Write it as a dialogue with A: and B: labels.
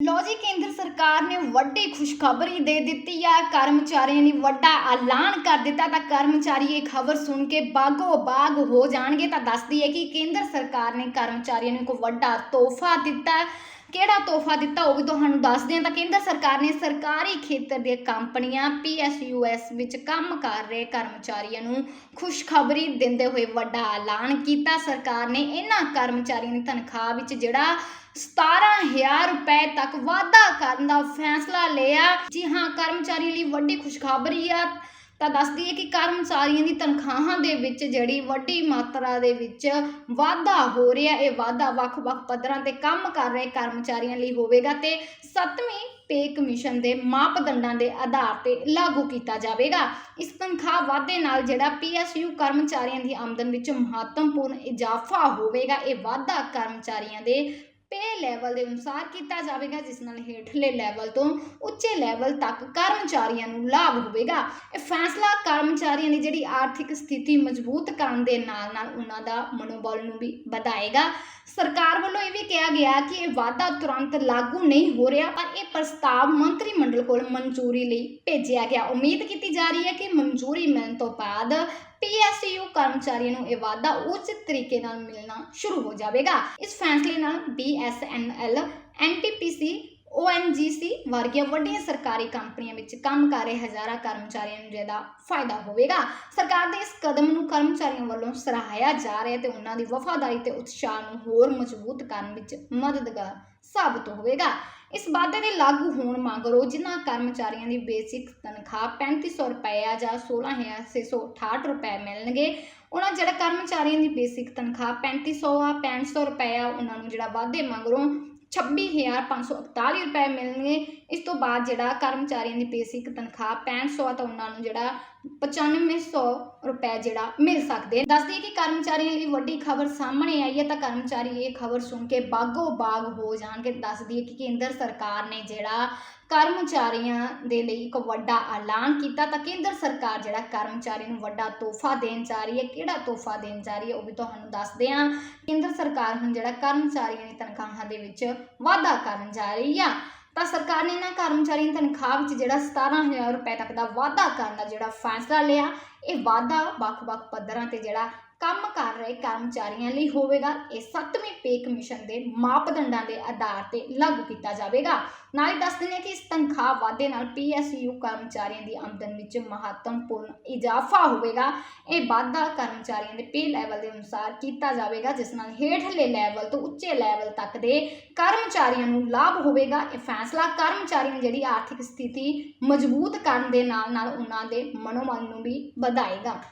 A: ਲੋ ਜੀ, ਕੇਂਦਰ ਸਰਕਾਰ ਨੇ ਵੱਡੀ ਖੁਸ਼ਖਬਰੀ ਦੇ ਦਿੱਤੀ ਹੈ ਕਰਮਚਾਰੀਆਂ ਲਈ ਵੱਡਾ ਐਲਾਨ ਕਰ ਦਿੱਤਾ। ਤਾਂ ਕਰਮਚਾਰੀ, ਇਹ ਖਬਰ ਸੁਣ ਕੇ ਬਾਗੋ ਬਾਗ ਹੋ ਜਾਣਗੇ। ਤਾਂ ਦੱਸਦੀ ਹੈ ਕਿ ਕੇਂਦਰ ਸਰਕਾਰ ਨੇ ਕਰਮਚਾਰੀਆਂ ਨੂੰ ਇੱਕ ਵੱਡਾ ਤੋਹਫਾ ਦਿੱਤਾ। ਕਿਹੜਾ ਤੋਹਫਾ ਦਿੱਤਾ, ਉਹ ਵੀ ਤੁਹਾਨੂੰ ਦੱਸਦੇ ਹਾਂ ਤਾਂ ਕੇਂਦਰ ਸਰਕਾਰ ਨੇ ਸਰਕਾਰੀ ਖੇਤਰ ਦੀਆਂ ਕੰਪਨੀਆਂ ਪੀਐਸਯੂਐਸ ਵਿੱਚ ਕੰਮ ਕਰ ਰਹੇ ਕਰਮਚਾਰੀਆਂ ਨੂੰ ਖੁਸ਼ਖਬਰੀ ਦਿੰਦੇ ਹੋਏ ਵੱਡਾ ਐਲਾਨ ਕੀਤਾ। ਸਰਕਾਰ ਨੇ ਇਹਨਾਂ ਕਰਮਚਾਰੀਆਂ ਦੀ ਤਨਖਾਹ ਵਿੱਚ ਜਿਹੜਾ 17000 ਰੁਪਏ ਤੱਕ ਵਾਧਾ ਕਰਨ ਦਾ ਫੈਸਲਾ ਲਿਆ। ਜੀ ਹਾਂ ਕਰਮਚਾਰੀਆਂ ਲਈ ਵੱਡੀ ਖੁਸ਼ਖਬਰੀ ਆ। ਤਾਂ ਦੱਸਦੀ ਹੈ ਕਿ ਕਰਮਚਾਰੀਆਂ ਦੀ ਤਨਖਾਹਾਂ ਦੇ ਵਿੱਚ ਜਿਹੜੀ ਵੱਡੀ ਮਾਤਰਾ ਦੇ ਵਿੱਚ ਵਾਧਾ ਹੋ ਰਿਹਾ, ਇਹ ਵਾਧਾ ਵੱਖ-ਵੱਖ ਪੱਧਰਾਂ ਤੇ ਕੰਮ ਕਰ ਰਹੇ ਕਰਮਚਾਰੀਆਂ ਲਈ ਹੋਵੇਗਾ ਤੇ 7ਵੀਂ ਪੇ ਕਮਿਸ਼ਨ ਦੇ ਮਾਪਦੰਡਾਂ ਦੇ ਆਧਾਰ ਤੇ ਲਾਗੂ ਕੀਤਾ ਜਾਵੇਗਾ। ਇਸ ਤਨਖਾਹ ਵਾਧੇ ਨਾਲ ਜਿਹੜਾ ਪੀਐਸਯੂ ਕਰਮਚਾਰੀਆਂ ਦੀ ਆਮਦਨ ਵਿੱਚ ਮਹੱਤਵਪੂਰਨ ਇਜ਼ਾਫਾ ਹੋਵੇਗਾ, ਇਹ ਵਾਧਾ ਕਰਮਚਾਰੀਆਂ ਦੇ ਪੇ ਲੈਵਲ ਦੇ ਅਨੁਸਾਰ ਕੀਤਾ ਜਾਵੇਗਾ, ਜਿਸ ਨਾਲ ਹੇਠਲੇ ਲੈਵਲ ਤੋਂ ਉੱਚੇ ਲੈਵਲ ਤੱਕ ਕਰਮਚਾਰੀਆਂ ਨੂੰ ਲਾਭ ਹੋਵੇਗਾ। ਇਹ ਫੈਸਲਾ ਕਰਮਚਾਰੀਆਂ ਦੀ ਜਿਹੜੀ ਆਰਥਿਕ ਸਥਿਤੀ ਮਜ਼ਬੂਤ ਕਰਨ ਦੇ ਨਾਲ ਨਾਲ ਉਹਨਾਂ ਦਾ ਮਨੋਬਲ ਨੂੰ ਵੀ ਵਧਾਏਗਾ। ਸਰਕਾਰ ਵੱਲੋਂ ਇਹ ਵੀ ਕਿਹਾ ਗਿਆ ਕਿ ਇਹ ਵਾਅਦਾ ਤੁਰੰਤ ਲਾਗੂ ਨਹੀਂ ਹੋ ਰਿਹਾ, ਪਰ ਇਹ ਪ੍ਰਸਤਾਵ ਮੰਤਰੀ ਮੰਡਲ ਕੋਲ ਮਨਜ਼ੂਰੀ ਲਈ ਭੇਜਿਆ ਗਿਆ। ਉਮੀਦ ਕੀਤੀ ਜਾ ਰਹੀ ਹੈ ਕਿ ਮਨਜ਼ੂਰੀ ਮਿਲਣ ਤੋਂ ਬਾਅਦ ਪੀਐਸਯੂ ਕਰਮਚਾਰੀਆਂ ਨੂੰ ਇਹ ਵਾਅਦਾ ਉਚਿਤ ਤਰੀਕੇ ਨਾਲ ਮਿਲਣਾ ਸ਼ੁਰੂ ਹੋ ਜਾਵੇਗਾ। ਇਸ ਫੈਸਲੇ ਨਾਲ BSNL NTPC ONGC ਵਰਗੀਆਂ ਵੱਡੀਆਂ ਸਰਕਾਰੀ ਕੰਪਨੀਆਂ ਵਿੱਚ ਕੰਮ ਕਰ ਰਹੇ ਹਜ਼ਾਰਾਂ ਕਰਮਚਾਰੀਆਂ ਨੂੰ ਜ਼ਿਆਦਾ ਫਾਇਦਾ ਹੋਵੇਗਾ। ਸਰਕਾਰ ਦੇ ਇਸ ਕਦਮ ਨੂੰ ਕਰਮਚਾਰੀਆਂ ਵੱਲੋਂ ਸਰਾਹਿਆ ਜਾ ਰਿਹਾ ਤੇ ਉਹਨਾਂ ਦੀ ਵਫਾਦਾਰੀ ਤੇ ਉਤਸ਼ਾਹ ਨੂੰ ਹੋਰ ਮਜ਼ਬੂਤ ਕਰਨ ਵਿੱਚ ਮਦਦਗਾਰ ਸਾਬਤ ਹੋਵੇਗਾ। ਇਸ ਵਾਅਦੇ ਦੇ ਲਾਗੂ ਹੋਣ ਮਗਰੋਂ ਜਿਨ੍ਹਾਂ ਕਰਮਚਾਰੀਆਂ ਦੀ ਬੇਸਿਕ ਤਨਖਾਹ 3500 ਰੁਪਏ ਆ ਜਾਂ 16668 ਰੁਪਏ ਮਿਲਣਗੇ, ਉਹਨਾਂ ਜਿਹੜੇ ਕਰਮਚਾਰੀਆਂ ਦੀ ਬੇਸਿਕ ਤਨਖਾਹ 3500 ਆ 6500 ਰੁਪਏ ਆ, ਉਹਨਾਂ ਨੂੰ ਜਿਹੜਾ ਵਾਅਦੇ ਮਗਰੋਂ 26548 ਰੁਪਏ ਮਿਲਣਗੇ। ਇਸ ਤੋਂ ਬਾਅਦ ਜਿਹੜਾ ਕਰਮਚਾਰੀਆਂ ਦੀ ਬੇਸਿਕ ਤਨਖਾਹ 6500 ਆ ਤਾਂ ਉਹਨਾਂ ਨੂੰ ਜਿਹੜਾ 9500 ਰੁਪਏ ਜਿਹੜਾ ਮਿਲ ਸਕਦੇ ਦੱਸ ਦਈਏ ਕਿ ਕਰਮਚਾਰੀਆਂ ਲਈ ਵੱਡੀ ਖਬਰ ਸਾਹਮਣੇ ਆਈ ਹੈ ਤਾਂ ਕਰਮਚਾਰੀ ਇਹ ਖਬਰ ਸੁਣ ਕੇ ਬਾਗੋ ਬਾਗ ਹੋ ਜਾਣਗੇ। ਦੱਸ ਦਈਏ ਕਿ ਕੇਂਦਰ ਸਰਕਾਰ ਨੇ ਜਿਹੜਾ ਕਰਮਚਾਰੀਆਂ ਦੇ ਲਈ ਇੱਕ ਵੱਡਾ ਐਲਾਨ ਕੀਤਾ ਤਾਂ ਕੇਂਦਰ ਸਰਕਾਰ ਜਿਹੜਾ ਕਰਮਚਾਰੀ ਨੂੰ ਵੱਡਾ ਤੋਹਫਾ ਦੇਣ ਜਾ ਰਹੀ ਹੈ। ਕਿਹੜਾ ਤੋਹਫਾ ਦੇਣ ਜਾ ਰਹੀ ਹੈ ਉਹ ਵੀ ਤੁਹਾਨੂੰ ਦੱਸਦੇ ਹਾਂ। ਕੇਂਦਰ ਸਰਕਾਰ ਹੁਣ ਜਿਹੜਾ ਕਰਮਚਾਰੀਆਂ ਦੀ ਤਨਖਾਹਾਂ ਦੇ ਵਿੱਚ ਵਾਧਾ ਕਰਨ ਜਾ ਰਹੀ ਆ। ਤਾਂ ਸਰਕਾਰ ਨੇ ਇਹਨਾਂ ਕਰਮਚਾਰੀਆਂ ਦੀ ਤਨਖਾਹ ਵਿੱਚ ਜਿਹੜਾ 17000 ਰੁਪਏ ਤੱਕ ਦਾ ਵਾਧਾ ਕਰਨ ਦਾ ਜਿਹੜਾ ਫੈਸਲਾ ਲਿਆ। ਇਹ ਵਾਧਾ ਵੱਖ-ਵੱਖ ਪੱਧਰਾਂ ਤੇ ਜਿਹੜਾ ਕੰਮ ਕਰ ਰਹੇ ਕਰਮਚਾਰੀਆਂ ਲਈ ਹੋਵੇਗਾ, ਇਹ 7ਵੀਂ ਪੇ ਕਮਿਸ਼ਨ ਦੇ ਮਾਪਦੰਡਾਂ ਦੇ ਆਧਾਰ ਤੇ ਲਾਗੂ ਕੀਤਾ ਜਾਵੇਗਾ। ਨਾਲ ਹੀ ਦੱਸ ਦਿੰਦੇ ਹਾਂ ਕਿ ਇਸ ਤਨਖਾਹ ਵਾਧੇ ਨਾਲ ਪੀਐਸਯੂ ਕਰਮਚਾਰੀਆਂ ਦੀ ਆਮਦਨ ਵਿੱਚ ਮਹੱਤਵਪੂਰਨ ਇਜ਼ਾਫਾ ਹੋਵੇਗਾ। ਇਹ ਵਾਧਾ ਕਰਮਚਾਰੀਆਂ ਦੇ ਪੇ ਲੈਵਲ ਦੇ ਅਨੁਸਾਰ ਕੀਤਾ ਜਾਵੇਗਾ, ਜਿਸ ਨਾਲ ਹੇਠਲੇ ਲੈਵਲ ਤੋਂ ਉੱਚੇ ਲੈਵਲ ਤੱਕ ਦੇ ਕਰਮਚਾਰੀਆਂ ਨੂੰ ਲਾਭ ਹੋਵੇਗਾ। ਇਹ ਫੈਸਲਾ ਕਰਮਚਾਰੀਆਂ ਦੀ ਜਿਹੜੀ ਆਰਥਿਕ ਸਥਿਤੀ ਮਜ਼ਬੂਤ ਕਰਨ ਦੇ ਨਾਲ ਨਾਲ ਉਹਨਾਂ ਦੇ ਮਨੋਬਲ ਨੂੰ ਵੀ ਵਧਾਏਗਾ